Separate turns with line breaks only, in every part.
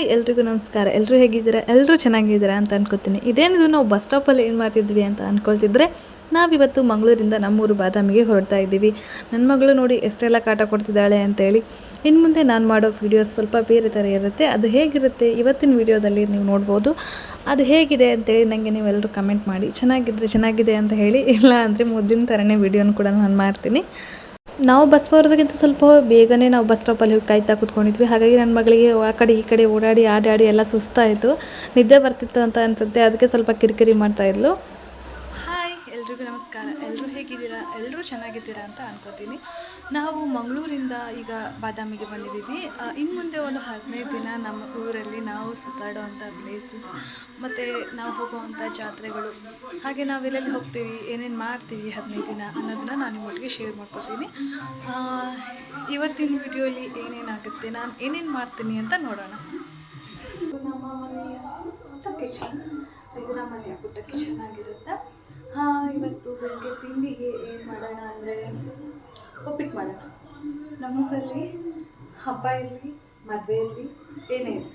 Hi, ಎಲ್ರಿಗೂ ನಮಸ್ಕಾರ. ಎಲ್ಲರೂ ಹೇಗಿದ್ದೀರಾ? ಎಲ್ಲರೂ ಚೆನ್ನಾಗಿದ್ದೀರಾ ಅಂತ ಅನ್ಕೋತೀನಿ. ಇದೇನಿದು ನಾವು ಬಸ್ ಸ್ಟಾಪಲ್ಲಿ ಏನು ಮಾಡ್ತಿದ್ವಿ ಅಂತ ಅನ್ಕೊಳ್ತಿದ್ರೆ, ನಾವಿವತ್ತು ಮಂಗಳೂರಿಂದ ನಮ್ಮೂರು ಬಾದಾಮಿಗೆ ಹೊರಡ್ತಾ ಇದ್ದೀವಿ. ನನ್ನ ಮಗಳು ನೋಡಿ ಎಷ್ಟೆಲ್ಲ ಕಾಟ ಕೊಡ್ತಿದ್ದಾಳೆ ಅಂತೇಳಿ. ಇನ್ನು ಮುಂದೆ ನಾನು ಮಾಡೋ ವೀಡಿಯೋಸ್ ಸ್ವಲ್ಪ ಬೇರೆ ಥರ ಇರುತ್ತೆ. ಅದು ಹೇಗಿರುತ್ತೆ ಇವತ್ತಿನ ವೀಡಿಯೋದಲ್ಲಿ ನೀವು ನೋಡ್ಬೋದು. ಅದು ಹೇಗಿದೆ ಅಂತೇಳಿ ನನಗೆ ನೀವೆಲ್ಲರೂ ಕಮೆಂಟ್ ಮಾಡಿ. ಚೆನ್ನಾಗಿದ್ದರೆ ಚೆನ್ನಾಗಿದೆ ಅಂತ ಹೇಳಿ, ಇಲ್ಲ ಅಂದರೆ ಮುದ್ದಿನ ಥರನೇ ವೀಡಿಯೋನ ಕೂಡ ನಾನು ಮಾಡ್ತೀನಿ. ನಾವು ಬಸ್ ಬರೋದಕ್ಕಿಂತ ಸ್ವಲ್ಪ ಬೇಗನೆ ನಾವು ಬಸ್ ಸ್ಟಾಪಲ್ಲಿ ಹೋಗಿ ಕಾಯ್ತಾ ಕೂತ್ಕೊಂಡಿದ್ವಿ. ಹಾಗಾಗಿ ನನ್ನ ಮಗಳಿಗೆ ಆ ಕಡೆ ಈ ಕಡೆ ಓಡಾಡಿ, ಆಡಿ ಆಡಿ ಎಲ್ಲ ಸುಸ್ತಾಯಿತು. ನಿದ್ದೆ ಬರ್ತಿತ್ತು ಅಂತ ಅನ್ಸುತ್ತೆ. ಅದಕ್ಕೆ ಸ್ವಲ್ಪ ಕಿರಿಕಿರಿ ಮಾಡ್ತಾ ಇದ್ಲು. ಹಾಯ್ ಎಲ್ರಿಗೂ ನಮಸ್ಕಾರ. ಎಲ್ಲರೂ ಹೇಗಿದ್ದೀರಾ? ಎಲ್ಲರೂ ಚೆನ್ನಾಗಿದ್ದೀರಾ ಅಂತ ಅನ್ಕೋತೀನಿ. ನಾವು ಮಂಗಳೂರಿಂದ ಈಗ ಬಾದಾಮಿಗೆ ಬಂದಿದ್ದೀವಿ. ಇನ್ನು ಮುಂದೆ ಒಂದು ಹದಿನೈದು ದಿನ ನಮ್ಮ ಊರಲ್ಲಿ ನಾವು ಸುತ್ತಾಡುವಂಥ ಪ್ಲೇಸಸ್ ಮತ್ತು ನಾವು ಹೋಗುವಂಥ ಜಾತ್ರೆಗಳು. ಹಾಗೆ ನಾವು ಎಲ್ಲೆಲ್ಲಿ ಹೋಗ್ತೀವಿ, ಏನೇನು ಮಾಡ್ತೀವಿ ಹದಿನೈದು ದಿನ ಅನ್ನೋದನ್ನ ನಾನು ನಿಮ್ಮೊಟ್ಟಿಗೆ ಶೇರ್ ಮಾಡ್ಕೋತೀನಿ. ಇವತ್ತಿನ ವಿಡಿಯೋಲಿ ಏನೇನಾಗುತ್ತೆ, ನಾನು ಏನೇನು ಮಾಡ್ತೀನಿ ಅಂತ ನೋಡೋಣ. ನಮ್ಮ ಮನೆಯ ಕಿಚನ್ ಇದು ನಮ್ಮ ಮನೆಯ ಪುಟ್ಟ ಇವತ್ತು ಬೆಳಗ್ಗೆ ತಿಂಡಿಗೆ ಏನು ಮಾಡೋಣ ಅಂದರೆ ಉಪ್ಪಿಟ್ಟು ಮಾಡೋಣ. ನಮ್ಮೂರಲ್ಲಿ ಹಬ್ಬ ಇರಲಿ, ಮದುವೆ ಇರಲಿ, ಏನೇ ಇರಲಿ.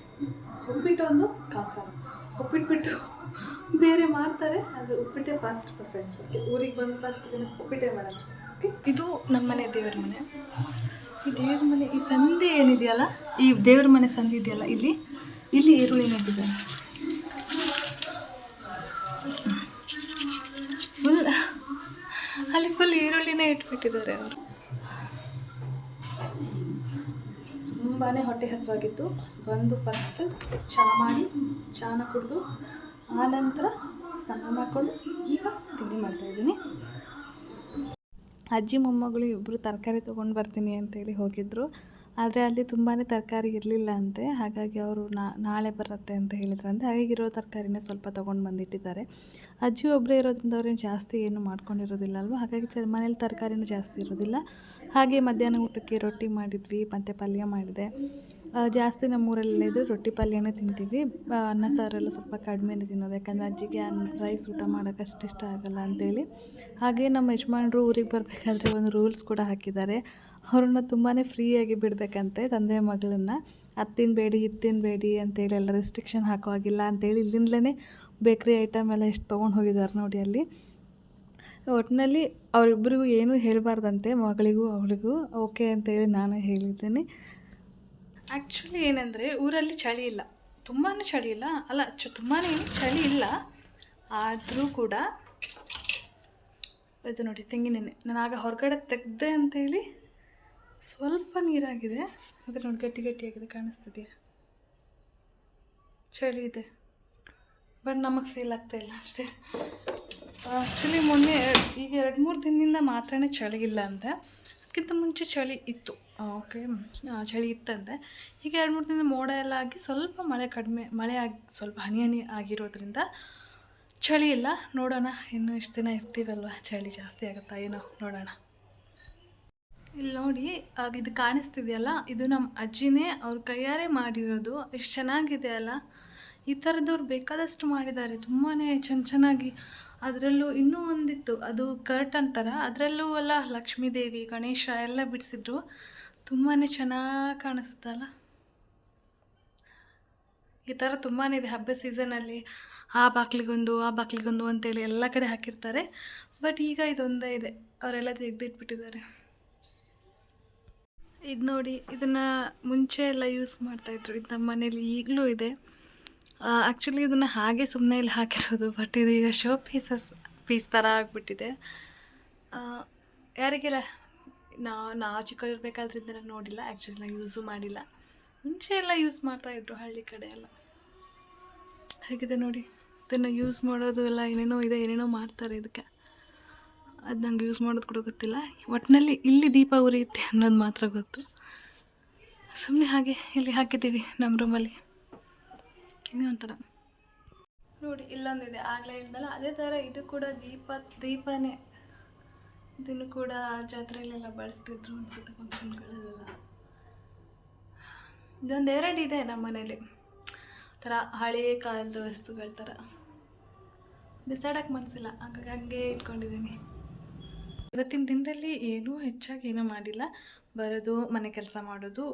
ಉಪ್ಪಿಟ್ಟು ಒಂದು ಕನ್ಫರ್ಮ್ ಉಪ್ಪಿಟ್ಟು ಬಿಟ್ಟು ಬೇರೆ ಮಾಡ್ತಾರೆ, ಅದು ಉಪ್ಪಿಟ್ಟೆ ಫಾಸ್ಟ್ ಪ್ರಿಫರೆನ್ಸ್ ಓಕೆ ಊರಿಗೆ ಬಂದು ಫಸ್ಟ್ ದಿನ ಉಪ್ಪಿಟ್ಟೆ ಮಾಡೋಣ. ಓಕೆ ಇದು ನಮ್ಮ ಮನೆ ದೇವರ ಮನೆ. ಈ ದೇವ್ರ ಮನೆ, ಈ ಸಂಧಿ ಏನಿದೆಯಲ್ಲ, ಈ ದೇವ್ರ ಮನೆ ಸಂಧಿ ಇದೆಯಲ್ಲ, ಇಲ್ಲಿ ಇಲ್ಲಿ ಈರುಳ್ಳಿ ನೆಟ್ಟಿದ್ದಾರೆ ಫುಲ್ ಅಲ್ಲಿ ಫುಲ್ ಈರುಳ್ಳಿನೇ ಇಟ್ಬಿಟ್ಟಿದ್ದಾರೆ ಅವರು. ತುಂಬಾ ಹೊಟ್ಟೆ ಹಸುವಾಗಿತ್ತು. ಬಂದು ಫಸ್ಟ್ ಚಹಾ ಮಾಡಿ ಚಹಾನ ಕುಡಿದು, ಆನಂತರ ಸ್ನಾನ ಮಾಡಿಕೊಂಡು ಈಗ ತಿಂಡಿ ಮಾಡ್ತಾಯಿದ್ದೀನಿ ಅಜ್ಜಿ, ಮೊಮ್ಮಗಳು ಇಬ್ಬರು ತರಕಾರಿ ತೊಗೊಂಡು ಬರ್ತೀನಿ ಅಂತೇಳಿ ಹೋಗಿದ್ದರು ಆದರೆ ಅಲ್ಲಿ ತುಂಬಾ ತರಕಾರಿ ಇರಲಿಲ್ಲ ಅಂತೆ ಹಾಗಾಗಿ ಅವರು ನಾಳೆ ಬರುತ್ತೆ ಅಂತ ಹೇಳಿದ್ರಂತೆ. ಹಾಗಾಗಿ ಇರೋ ತರಕಾರಿನೇ ಸ್ವಲ್ಪ ತೊಗೊಂಡು ಬಂದಿಟ್ಟಿದ್ದಾರೆ. ಅಜ್ಜಿ ಒಬ್ಬರೇ ಇರೋದ್ರಿಂದ ಅವ್ರೇನು ಜಾಸ್ತಿ ಏನು ಮಾಡ್ಕೊಂಡಿರೋದಿಲ್ಲ ಅಲ್ವಾ ಹಾಗಾಗಿ ಚ, ಮನೇಲಿ ತರಕಾರಿನೂ ಜಾಸ್ತಿ ಇರೋದಿಲ್ಲ. ಹಾಗೆ ಮಧ್ಯಾಹ್ನ ಊಟಕ್ಕೆ ರೊಟ್ಟಿ ಮಾಡಿದ್ವಿ, ಮತ್ತು ಪಲ್ಯ ಮಾಡಿದೆ. ಜಾಸ್ತಿ ನಮ್ಮೂರಲ್ಲೆಲ್ಲ ಇದ್ದರೆ ರೊಟ್ಟಿ ಪಲ್ಯನೇ ತಿಂತೀವಿ. ಅನ್ನ ಸಾರೆಲ್ಲ ಸ್ವಲ್ಪ ಕಡಿಮೆನೇ ತಿನ್ನೋದು, ಯಾಕಂದರೆ ಅಜ್ಜಿಗೆ ಅನ್ನ ರೈಸ್ ಊಟ ಮಾಡೋಕೆ ಅಷ್ಟು ಇಷ್ಟ ಆಗೋಲ್ಲ ಅಂತೇಳಿ. ಹಾಗೆ ನಮ್ಮ ಯಜಮಾನರು ಊರಿಗೆ ಬರಬೇಕಾದ್ರೆ ಒಂದು ರೂಲ್ಸ್ ಕೂಡ ಹಾಕಿದ್ದಾರೆ. ಅವ್ರನ್ನ ತುಂಬಾ ಫ್ರೀಯಾಗಿ ಬಿಡಬೇಕಂತೆ ತಂದೆ ಮಗಳನ್ನು. ಅದು ತಿನ್ನಬೇಡಿ ಅಂತೇಳಿ ಎಲ್ಲ ರೆಸ್ಟ್ರಿಕ್ಷನ್ ಹಾಕೋ ಹಾಗಿಲ್ಲ ಅಂತೇಳಿ ಇಲ್ಲಿಂದಲೇ ಬೇಕ್ರಿ ಐಟಮ್ ಎಲ್ಲ ಎಷ್ಟು ತೊಗೊಂಡು ಹೋಗಿದ್ದಾರೆ ನೋಡಿ ಅಲ್ಲಿ. ಒಟ್ಟಿನಲ್ಲಿ ಅವರಿಬ್ಬರಿಗೂ ಏನೂ ಹೇಳಬಾರ್ದಂತೆ, ಮಗಳಿಗೂ ಅವಳಿಗೂ. ಓಕೆ ಅಂತೇಳಿ ನಾನು ಹೇಳಿದ್ದೀನಿ. ಆ್ಯಕ್ಚುಲಿ ಏನಂದರೆ ಊರಲ್ಲಿ ಚಳಿ ಇಲ್ಲ. ತುಂಬಾ ಚಳಿ ಇಲ್ಲ. ಅಲ್ಲ, ಚ ತುಂಬಾ ಚಳಿ ಇಲ್ಲ. ಆದರೂ ಕೂಡ ಇದು ನೋಡಿ, ತೆಂಗಿನೆಣ್ಣೆ. ನಾನು ಆಗ ಹೊರಗಡೆ ತೆಗ್ದೆ ಅಂತೇಳಿ ಸ್ವಲ್ಪ ನೀರಾಗಿದೆ. ಅದು ನೋಡಿ ಗಟ್ಟಿ ಗಟ್ಟಿಯಾಗಿದೆ, ಕಾಣಿಸ್ತಿದೆಯಾ? ಚಳಿ ಇದೆ. ಬಟ್ ನಮಗೆ ಫೀಲ್ ಆಗ್ತಾ ಇಲ್ಲ ಅಷ್ಟೇ. ಆ್ಯಕ್ಚುಲಿ ಮೊನ್ನೆ ಈಗ ಎರಡು ಮೂರು ದಿನದಿಂದ ಮಾತ್ರನೇ ಚಳಿ ಇಲ್ಲ ಅಂತೆ ಅದಕ್ಕಿಂತ ಮುಂಚೆ ಚಳಿ ಇತ್ತು. ಓಕೆ ಚಳಿ ಇತ್ತಂತೆ. ಈಗ ಎರಡು ಮೂರು ದಿನ ಮೋಡ ಎಲ್ಲ ಆಗಿ ಸ್ವಲ್ಪ ಮಳೆ ಕಡಿಮೆ ಮಳೆ ಆಗಿ ಸ್ವಲ್ಪ ಹನಿ ಹನಿ ಆಗಿರೋದ್ರಿಂದ ಚಳಿ ಇಲ್ಲ. ನೋಡೋಣ ಇನ್ನು ಇಷ್ಟು ದಿನ ಇರ್ತೀವಲ್ವ? ಚಳಿ ಜಾಸ್ತಿ ಆಗುತ್ತಾ ಏನೋ ನೋಡೋಣ. ಇಲ್ಲಿ ನೋಡಿ ಆಗ ಇದು ಕಾಣಿಸ್ತಿದೆಯಲ್ಲ? ಇದು ನಮ್ಮ ಅಜ್ಜಿನೇ ಅವ್ರ ಕೈಯಾರೆ ಮಾಡಿರೋದು. ಎಷ್ಟು ಚೆನ್ನಾಗಿದೆ ಅಲ್ಲ? ಈ ಥರದವ್ರು ಬೇಕಾದಷ್ಟು ಮಾಡಿದ್ದಾರೆ. ತುಂಬಾ ಚೆನ್ನ ಚೆನ್ನಾಗಿ ಅದರಲ್ಲೂ ಇನ್ನೂ ಒಂದಿತ್ತು, ಅದು ಕರ್ಟ್ ಥರ ಅದರಲ್ಲೂ ಎಲ್ಲ ಲಕ್ಷ್ಮೀ ದೇವಿ ಗಣೇಶ ಎಲ್ಲ ಬಿಡಿಸಿದ್ರು. ತುಂಬಾ ಚೆನ್ನಾಗಿ ಕಾಣಿಸುತ್ತಲ್ಲ ಈ ಥರ ತುಂಬಾ ಇದೆ ಹಬ್ಬ ಸೀಸನಲ್ಲಿ ಆ ಬಾಕ್ಲಿಗೊಂದು ಆ ಬಾಕ್ಲಿಗೊಂದು ಅಂತೇಳಿ ಎಲ್ಲ ಕಡೆ ಹಾಕಿರ್ತಾರೆ. ಬಟ್ ಈಗ ಇದೊಂದೇ ಇದೆ. ಅವರೆಲ್ಲ ತೆಗೆದಿಟ್ಬಿಟ್ಟಿದ್ದಾರೆ. ಇದು ನೋಡಿ ಇದನ್ನು ಮುಂಚೆ ಎಲ್ಲ ಯೂಸ್ ಮಾಡ್ತಾಯಿದ್ರು ಇದು ನಮ್ಮ ಮನೇಲಿ ಈಗಲೂ ಇದೆ. ಆ್ಯಕ್ಚುಲಿ ಇದನ್ನು ಹಾಗೆ ಸುಮ್ಮನೆ ಇಲ್ಲಿ ಹಾಕಿರೋದು ಬಟ್ ಇದೀಗ ಶೋ ಪೀಸಸ್ ಪೀಸ್ ಥರ ಆಗಿಬಿಟ್ಟಿದೆ. ಯಾರಿಗೆಲ್ಲ ನಾ ನಾ ಚಿಕ್ಕವರಿರ್ಬೇಕಾದ್ರಿಂದ ನಾನು ನೋಡಿಲ್ಲ ಆ್ಯಕ್ಚುಲಿ ನಾನು ಯೂಸು ಮಾಡಿಲ್ಲ. ಮುಂಚೆ ಎಲ್ಲ ಯೂಸ್ ಮಾಡ್ತಾಯಿದ್ರು ಹಳ್ಳಿ ಕಡೆ ಎಲ್ಲ. ಹೇಗಿದೆ ನೋಡಿ, ಇದನ್ನು ಯೂಸ್ ಮಾಡೋದು ಎಲ್ಲ ಏನೇನೋ ಇದೆ, ಏನೇನೋ ಮಾಡ್ತಾರೆ ಇದಕ್ಕೆ. ಅದು ನಂಗೆ ಯೂಸ್ ಮಾಡೋದು ಕೂಡ ಗೊತ್ತಿಲ್ಲ. ಒಟ್ಟಿನಲ್ಲಿ ಇಲ್ಲಿ ದೀಪ ಉರಿಯುತ್ತೆ ಅನ್ನೋದು ಮಾತ್ರ ಗೊತ್ತು. ಸುಮ್ಮನೆ ಹಾಗೆ ಇಲ್ಲಿ ಹಾಕಿದ್ದೀವಿ ನಮ್ಮ ರೂಮಲ್ಲಿ ಇನ್ನೂ ಒಂಥರ. ನೋಡಿ ಇಲ್ಲೊಂದಿದೆ. ಆಗಲೇ ಹೇಳ್ದಲ್ಲ ಅದೇ ಥರ ಇದು ಕೂಡ ದೀಪ ದೀಪನೇ. ಇದನ್ನು ಕೂಡ ಜಾತ್ರೆಯಲ್ಲೆಲ್ಲ ಬಳಸ್ತಿದ್ರು ಅನ್ಸುತ್ತೆ ಫಂಕ್ಷನ್ಗಳಲ್ಲೆಲ್ಲ ಇದೊಂದು ಎರಡು ಇದೆ ನಮ್ಮ ಮನೇಲಿ. ಥರ ಹಳೆಯ ಕಾಲದ ವಸ್ತುಗಳ ಥರ ಬಿಸಾಡಕ್ಕೆ ಮನಸ್ಸಿಲ್ಲ ಹಾಗಾಗಿ ಹಂಗೆ ಇಟ್ಕೊಂಡಿದ್ದೀನಿ. ಇವತ್ತಿನ ದಿನದಲ್ಲಿ ಏನೂ ಹೆಚ್ಚಾಗಿ ಏನೂ ಮಾಡಿಲ್ಲ. ಬರೋದು ಮನೆ ಕೆಲಸ ಮಾಡೋದು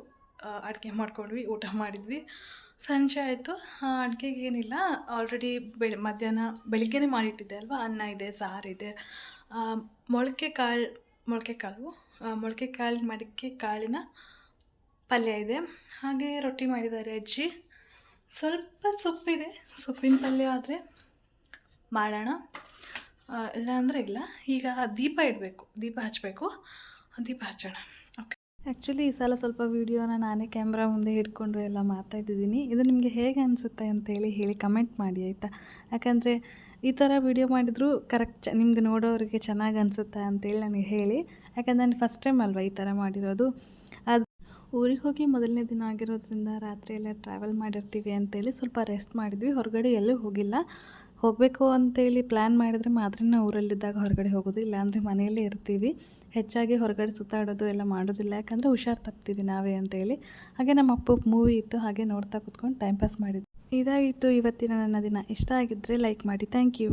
ಅಡುಗೆ ಮಾಡ್ಕೊಂಡ್ವಿ ಊಟ ಮಾಡಿದ್ವಿ. ಸಂಜೆ ಆಯಿತು. ಅಡುಗೆಗೆ ಏನಿಲ್ಲ. ಆಲ್ರೆಡಿ ಬೆಳ, ಮಧ್ಯಾಹ್ನ ಬೆಳಿಗ್ಗೆನೇ ಮಾಡಿಟ್ಟಿದ್ದೆ ಅಲ್ವಾ? ಅನ್ನ ಇದೆ ಸಾರಿದೆ ಮೊಳಕೆ ಕಾಳು ಮೊಳಕೆ ಕಾಳು ಮೊಳಕೆ ಕಾಳು ಮಡಿಕೆ ಕಾಳಿನ ಪಲ್ಯ ಇದೆ. ಹಾಗೆ ರೊಟ್ಟಿ ಮಾಡಿದ್ದಾರೆ ಅಜ್ಜಿ. ಸ್ವಲ್ಪ ಸೊಪ್ಪಿದೆ ಸೊಪ್ಪಿನ ಪಲ್ಯ ಆದರೆ ಮಾಡೋಣ. ಇಲ್ಲ ಅಂದರೆ ಇಲ್ಲ. ಈಗ ದೀಪ ಇಡಬೇಕು. ದೀಪ ಹಚ್ಚಬೇಕು ದೀಪ ಹಚ್ಚೋಣ. ಆ್ಯಕ್ಚುಲಿ ಈ ಸಲ ಸ್ವಲ್ಪ ವೀಡಿಯೋನ ನಾನೇ ಕ್ಯಾಮ್ರಾ ಮುಂದೆ ಹಿಡ್ಕೊಂಡು ಎಲ್ಲ ಮಾತಾಡ್ತಿದ್ದೀನಿ. ಇದು ನಿಮಗೆ ಹೇಗೆ ಅನಿಸುತ್ತೆ ಅಂತೇಳಿ ಹೇಳಿ ಕಮೆಂಟ್ ಮಾಡಿ, ಆಯಿತಾ? ಯಾಕಂದರೆ ಈ ಥರ ವೀಡಿಯೋ ಮಾಡಿದರೂ ಕರೆಕ್ಟ್ ಚ ನಿಮ್ಗೆ ನೋಡೋರಿಗೆ ಚೆನ್ನಾಗಿ ಅನಿಸುತ್ತೆ ಅಂತೇಳಿ ನನಗೆ ಹೇಳಿ. ಯಾಕಂದ್ರೆ ನಾನು ಫಸ್ಟ್ ಟೈಮ್ ಅಲ್ವಾ ಈ ಥರ ಮಾಡಿರೋದು? ಅದು ಊರಿಗೆ ಹೋಗಿ ಮೊದಲನೇ ದಿನ ಆಗಿರೋದ್ರಿಂದ ರಾತ್ರಿ ಎಲ್ಲ ಟ್ರಾವೆಲ್ ಮಾಡಿರ್ತೀವಿ ಅಂತೇಳಿ ಸ್ವಲ್ಪ ರೆಸ್ಟ್ ಮಾಡಿದ್ವಿ. ಹೊರಗಡೆ ಎಲ್ಲೂ ಹೋಗಿಲ್ಲ. ಹೋಗಬೇಕು ಅಂತೇಳಿ ಪ್ಲ್ಯಾನ್ ಮಾಡಿದರೆ ಮಾತ್ರ ಊರಲ್ಲಿದ್ದಾಗ ಹೊರಗಡೆ ಹೋಗೋದು, ಇಲ್ಲಾಂದರೆ ಮನೆಯಲ್ಲೇ ಇರ್ತೀವಿ. ಹೆಚ್ಚಾಗಿ ಹೊರಗಡೆ ಸುತ್ತಾಡೋದು ಎಲ್ಲ ಮಾಡೋದಿಲ್ಲ, ಯಾಕಂದರೆ ಹುಷಾರು ತಪ್ತೀವಿ ನಾವೇ ಅಂತೇಳಿ. ಹಾಗೆ ನಮ್ಮ ಅಪ್ಪ ಮೂವಿ ಇತ್ತು, ಹಾಗೆ ನೋಡ್ತಾ ಕುತ್ಕೊಂಡು ಟೈಮ್ ಪಾಸ್ ಮಾಡಿದ್ವಿ ಇದಾಗಿತ್ತು ಇವತ್ತಿನ ನನ್ನ ದಿನ. ಇಷ್ಟ ಆಗಿದ್ದರೆ ಲೈಕ್ ಮಾಡಿ. Thank you